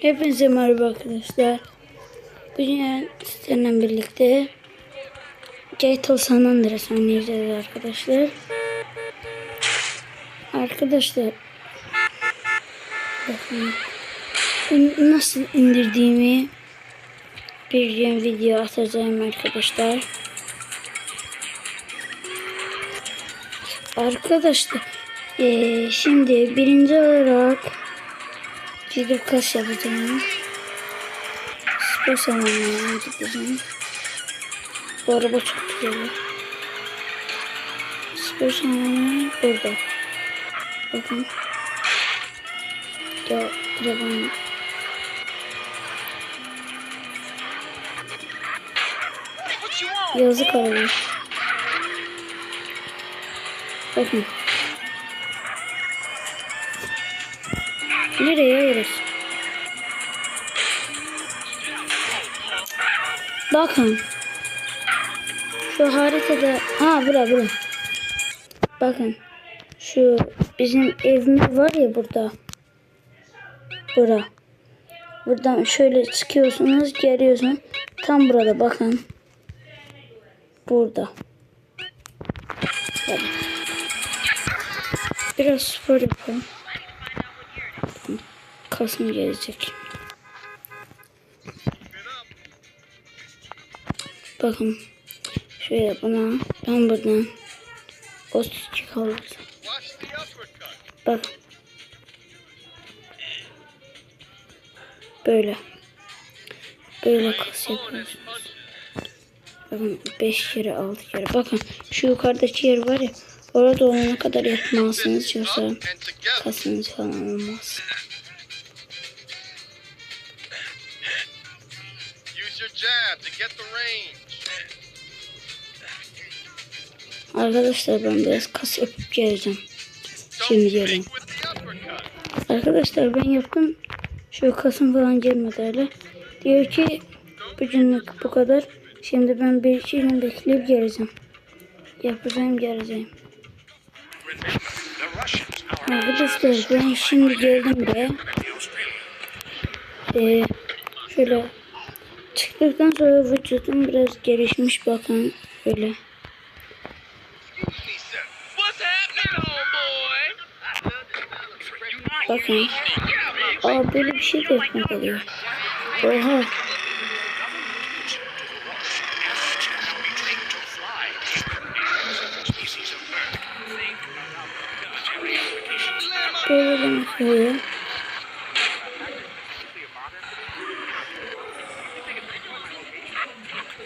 Hepinize merhaba arkadaşlar. Bugün sizlerle birlikte GTA San Andreas oynayacağız arkadaşlar. Arkadaşlar bakın nasıl indirdiğimi bir gün video atacağım arkadaşlar. Arkadaşlar eee, şimdi birinci olarak Gidip kas yapacağım. Spor salonuna gideceğim. Bu araba çok güzel. Spor salonu burada. Bakın. Ya arabanın yazık araba. Bakın. Nereye orası? Bakın. Şu haritada ha bura bura. Bakın. Şu bizim evimiz var ya burada. Bura. Buradan şöyle çıkıyorsunuz, geliyorsun. Tam burada bakın. Burada. Biraz spor yapalım. Kasım gelecek. Bakın. Şöyle buna ben buradan o çıkalım. Bak. Böyle. Böyle kas yapıyorsunuz. Bakın 5 kere 6 kere. Bakın şu yukarıdaki yer var ya. Orada olana kadar yapmalısınız. Yoksa kasınız falan olmaz. To get the range. Arkadaşlar ben biraz kas yapıp geleceğim. Şimdi gelin. Arkadaşlar ben yaptım. Şu kasım falan gelmedi hala. Diyor ki bugünlük bu kadar. Şimdi ben bir iki gün bekleyip geleceğim. Yapacağım geleceğim. Arkadaşlar ben şimdi geldim buraya. Ee, şöyle çıktıktan sonra vücudum biraz gelişmiş bakın böyle. Bakın. Aa böyle bir şey de yapmak oluyor. Oha. Böyle demek oluyor.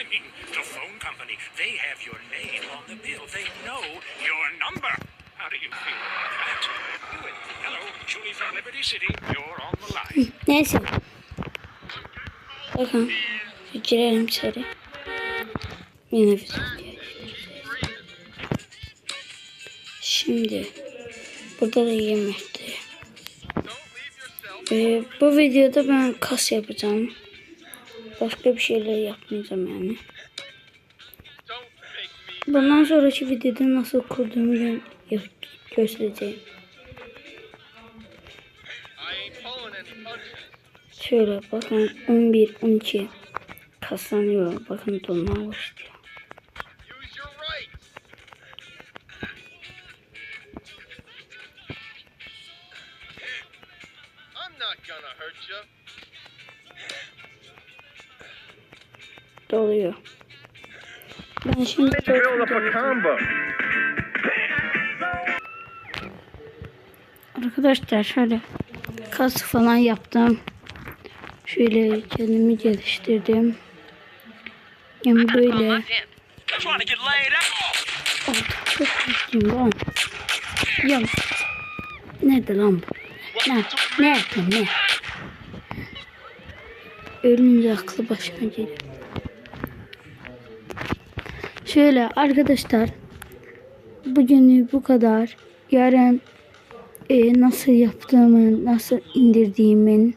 I mean, the phone company, they have your name on the bill. They know your number. How do you feel about that? Do it. Hello, Julie from Liberty City. You're on the line. Neyse. Bakın. Girelim içeri. Yine bir Şimdi burada da yemekti. Ee, bu videoda ben kas yapacağım. Başka bir şeyler yapmayacağım yani. Bundan sonraki videoda nasıl kurduğumu gö- gö- göstereceğim. Şöyle bakın 11 12 kaslanıyor. Bakın dolma başlıyor. Gonna hurt you. Doluyor. Ben şimdi. Arkadaşlar şöyle kas falan yaptım. Şöyle kendimi geliştirdim. Yani böyle. Oh, çok üzgünüm lan. Ya nerede lan bu? Ne? Ne yaptın ne? Ölünce aklı başına gelir. Şöyle arkadaşlar bugünlük bu kadar. Yarın e, nasıl yaptığımı, nasıl indirdiğimin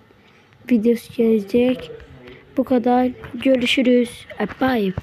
videosu gelecek. Bu kadar. Görüşürüz. Bye bye.